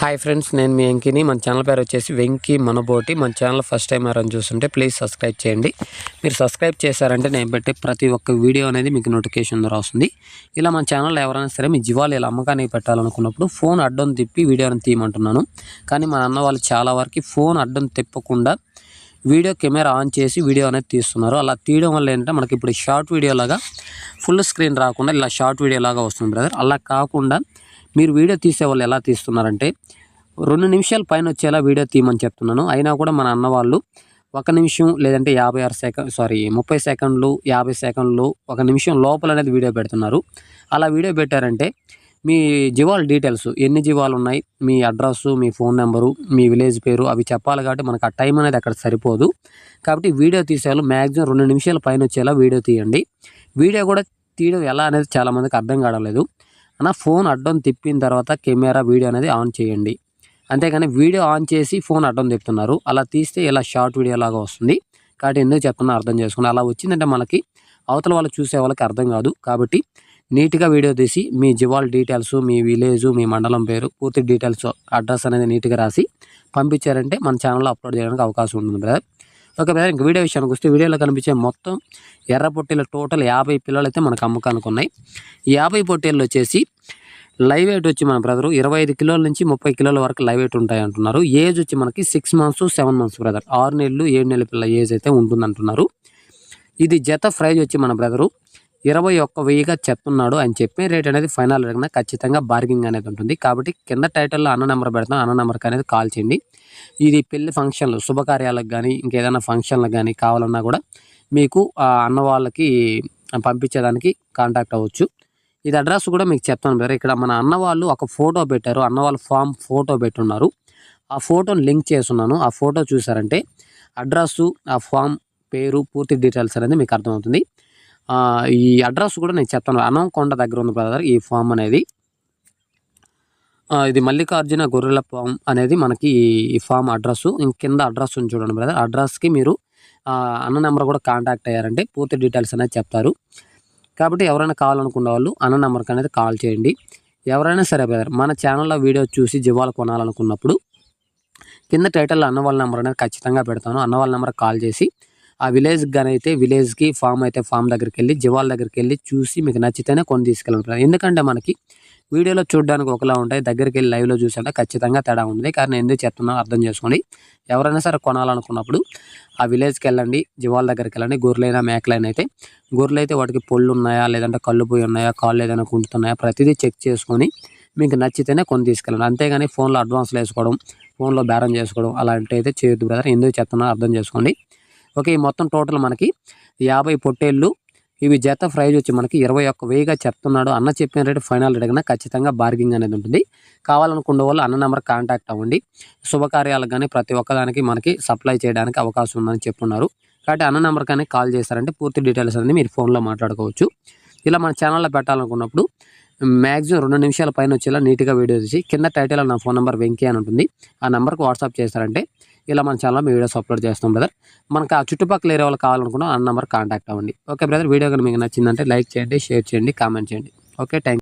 Hi friends నేను మీ వెంకిని. మన channel పేరు వచ్చేసి వెంకీ మనబోటి. మన ఛానల్ ఫస్ట్ టైం ఎవరైనా చూస్తుంటే ప్లీజ్ సబ్స్క్రైబ్ చేయండి. మీరు సబ్స్క్రైబ్ చేశారంటే నేను పెట్టే ప్రతి ఒక్క వీడియో అనేది మీకు నోటిఫికేషన్ ద్వారా వస్తుంది. ఇలా మన ఛానల్లో ఎవరైనా సరే మీ జీవాలు ఇలా అమ్మకానికి పెట్టాలనుకున్నప్పుడు ఫోన్ అడ్డం తిప్పి వీడియోని తీయమంటున్నాను. కానీ మన అన్న వాళ్ళు చాలా వరకు ఫోన్ అడ్డం తిప్పకుండా వీడియో కెమెరా ఆన్ చేసి వీడియో అనేది తీస్తున్నారు. అలా తీయడం వల్ల ఏంటంటే మనకి ఇప్పుడు షార్ట్ వీడియో లాగా ఫుల్ స్క్రీన్ రాకుండా ఇలా షార్ట్ వీడియో లాగా వస్తుంది బ్రదర్. అలా కాకుండా మీరు వీడియో తీసే వాళ్ళు ఎలా తీస్తున్నారంటే రెండు నిమిషాల పైన వచ్చేలా వీడియో తీయమని చెప్తున్నాను. అయినా కూడా మన అన్న వాళ్ళు ఒక నిమిషం లేదంటే యాభై ఆరు సెకండ్ సారీ ముప్పై సెకండ్లు యాభై సెకండ్లు ఒక నిమిషం లోపల అనేది వీడియో పెడుతున్నారు. అలా వీడియో పెట్టారంటే మీ జీవాల డీటెయిల్స్ ఎన్ని జీవాలు ఉన్నాయి మీ అడ్రస్ మీ ఫోన్ నెంబరు మీ విలేజ్ పేరు అవి చెప్పాలి కాబట్టి మనకు ఆ టైం అనేది అక్కడ సరిపోదు. కాబట్టి వీడియో తీసేవాళ్ళు మ్యాక్సిమం రెండు నిమిషాల పైన వచ్చేలా వీడియో తీయండి. వీడియో కూడా తీయడం ఎలా అనేది చాలామందికి అర్థం కావడం లేదు అన్న ఫోన్ అడ్డం తిప్పిన తర్వాత కెమెరా వీడియో అనేది ఆన్ చేయండి. అంతేగాని వీడియో ఆన్ చేసి ఫోన్ అడ్డం తిప్పుతున్నారు. అలా తీస్తే ఇలా షార్ట్ వీడియో లాగా వస్తుంది. కాబట్టి ఎందుకు చెప్తున్నా అర్థం చేసుకుని అలా వచ్చిందంటే మనకి అవతల వాళ్ళు చూసే వాళ్ళకి అర్థం కాదు. కాబట్టి నీట్గా వీడియో తీసి మీ జివాల్ డీటెయిల్స్ మీ విలేజ్ మీ మండలం పేరు పూర్తి డీటెయిల్స్ అడ్రస్ అనేది నీట్గా రాసి పంపించారంటే మన ఛానల్లో అప్లోడ్ చేయడానికి అవకాశం ఉంటుంది బ్రదర్. ఓకే బ్రదర్ ఇంక వీడియో విషయానికి వస్తే వీడియోలో కనిపించే మొత్తం ఎర్ర పొట్టేలు టోటల్ యాభై పిల్లలు అయితే మనకు అమ్మకానికి ఉన్నాయి. యాభై పొట్టేళ్ళు వచ్చేసి లైవ్ వెయిట్ వచ్చి మన బ్రదర్ ఇరవై ఐదు కిలోల నుంచి ముప్పై కిలోల వరకు లైవ్ వెయిట్ ఉంటాయి అంటున్నారు. ఏజ్ వచ్చి మనకి six months seven months brother. ఆరు నెలలు ఏడు నెలల పిల్ల ఏజ్ అయితే ఉంటుంది అంటున్నారు ఇది జత ప్రైజ్ వచ్చి మన బ్రదరు ఇరవై ఒక్క వెయ్యిగా చెప్తున్నాడు అని చెప్పే రేట్ అనేది ఫైనల్ అడిగినా ఖచ్చితంగా బార్గింగ్ అనేది ఉంటుంది. కాబట్టి కింద టైటిల్లో అన్న నెంబర్ పెడతాం అన్న నెంబర్కి అనేది కాల్ చేయండి. ఇది పెళ్ళి ఫంక్షన్లు శుభకార్యాలకు కానీ ఇంకేదైనా ఫంక్షన్లకు కానీ కావాలన్నా కూడా మీకు ఆ అన్న వాళ్ళకి పంపించేదానికి కాంటాక్ట్ అవ్వచ్చు. ఇది అడ్రస్ కూడా మీకు చెప్తాను బ్రదర్. ఇక్కడ మన అన్న వాళ్ళు ఒక ఫోటో పెట్టారు. అన్న వాళ్ళ ఫామ్ ఫోటో పెట్టున్నారు. ఆ ఫోటోని లింక్ చేస్తున్నాను. ఆ ఫోటో చూసారంటే అడ్రస్సు ఆ ఫామ్ పేరు పూర్తి డీటెయిల్స్ అనేది మీకు అర్థమవుతుంది. ఈ అడ్రస్ కూడా నేను చెప్తాను. అనంకొండ దగ్గర ఉంది బ్రదర్ ఈ ఫామ్ అనేది. ఇది మల్లికార్జున గొర్రెల ఫామ్ అనేది మనకి ఈ- ఫామ్ అడ్రస్ కింద అడ్రస్ ఉంది చూడండి బ్రదర్ అడ్రస్కి మీరు అన్న నెంబర్ కూడా కాంటాక్ట్ అయ్యారంటే పూర్తి డీటెయిల్స్ అనేది చెప్తారు. కాబట్టి ఎవరైనా కావాలనుకున్న వాళ్ళు అన్న నెంబర్కి అనేది కాల్ చేయండి. ఎవరైనా సరే బ్రదర్ మన ఛానల్లో వీడియో చూసి జీవాలు కొనాలనుకున్నప్పుడు కింద టైటిల్లో అన్న వాళ్ళ నెంబర్ అనేది ఖచ్చితంగా పెడతాను. అన్న వాళ్ళ నెంబర్ కాల్ చేసి ఆ విలేజ్కి కానీ అయితే విలేజ్కి ఫామ్ అయితే ఫామ్ దగ్గరికి వెళ్ళి జీవాల దగ్గరికి వెళ్ళి చూసి మీకు నచ్చితేనే కొని తీసుకెళ్ళాలి ఎందుకంటే మనకి వీడియోలో చూడడానికి ఒకలా ఉంటాయి దగ్గరికి వెళ్ళి లైవ్లో చూసాంటే ఖచ్చితంగా తేడా ఉంది కానీ నేను ఎందుకు చెప్తున్నాను అర్థం చేసుకోండి. ఎవరైనా సరే కొనాలనుకున్నప్పుడు ఆ విలేజ్కి వెళ్ళండి జీవాల దగ్గరికి వెళ్ళండి. గొర్రెలైనా మేకలైనా అయితే గొర్రెలు అయితే వాటికి పొళ్ళు ఉన్నాయా లేదంటే కళ్ళు పోయి ఉన్నాయా కాళ్ళు ఏదైనా కుంటున్నాయా ప్రతిదీ చెక్ చేసుకొని మీకు నచ్చితేనే కొని తీసుకెళ్ళండి. అంతేగాని ఫోన్లో అడ్వాన్స్లు వేసుకోవడం ఫోన్లో బేరం చేసుకోవడం అలాంటివి అయితే చేయొద్దు బ్రదర్. ఎందుకు చెప్తున్నా అర్థం చేసుకోండి. ఓకే ఈ మొత్తం టోటల్ మనకి యాభై పొట్టేళ్ళు. ఇవి జత ప్రైజ్ వచ్చి మనకి ఇరవై ఒక్క వెయ్యిగా చెప్తున్నాడు. అన్న చెప్పిన రేటు ఫైనల్ అడిగినా ఖచ్చితంగా బార్గింగ్ అనేది ఉంటుంది. కావాలనుకున్న వాళ్ళు అన్న నెంబర్ కాంటాక్ట్ అవ్వండి. శుభకార్యాలకు కానీ ప్రతి ఒక్కదానికి మనకి సప్లై చేయడానికి అవకాశం ఉందని చెప్పున్నారు. కాబట్టి అన్న నెంబర్ కానీ కాల్ చేశారంటే పూర్తి డీటెయిల్స్ అనేది మీరు ఫోన్లో మాట్లాడుకోవచ్చు. ఇలా మన ఛానల్లో పెట్టాలనుకున్నప్పుడు మ్యాక్సిమం రెండు నిమిషాల పైన వచ్చేలా నీట్గా వీడియో తీసి కింద టైటిల్ నా ఫోన్ నెంబర్ వెంకీ అని ఉంటుంది. ఆ నెంబర్కి వాట్సాప్ చేస్తారంటే ఇలా మన ఛానల్లో మీ వీడియోస్ అప్లోడ్ చేస్తాం బ్రదర్ మనకు ఆ చుట్టుపక్కల ఏరియా వాళ్ళు కావాలనుకున్నా ఆ నెంబర్ కాంటాక్ట్ అవ్వండి. ఓకే బ్రదర్ వీడియో కనుక మీకు నచ్చిందంటే లైక్ చేయండి షేర్ చేయండి కామెంట్ చేయండి. Okay thank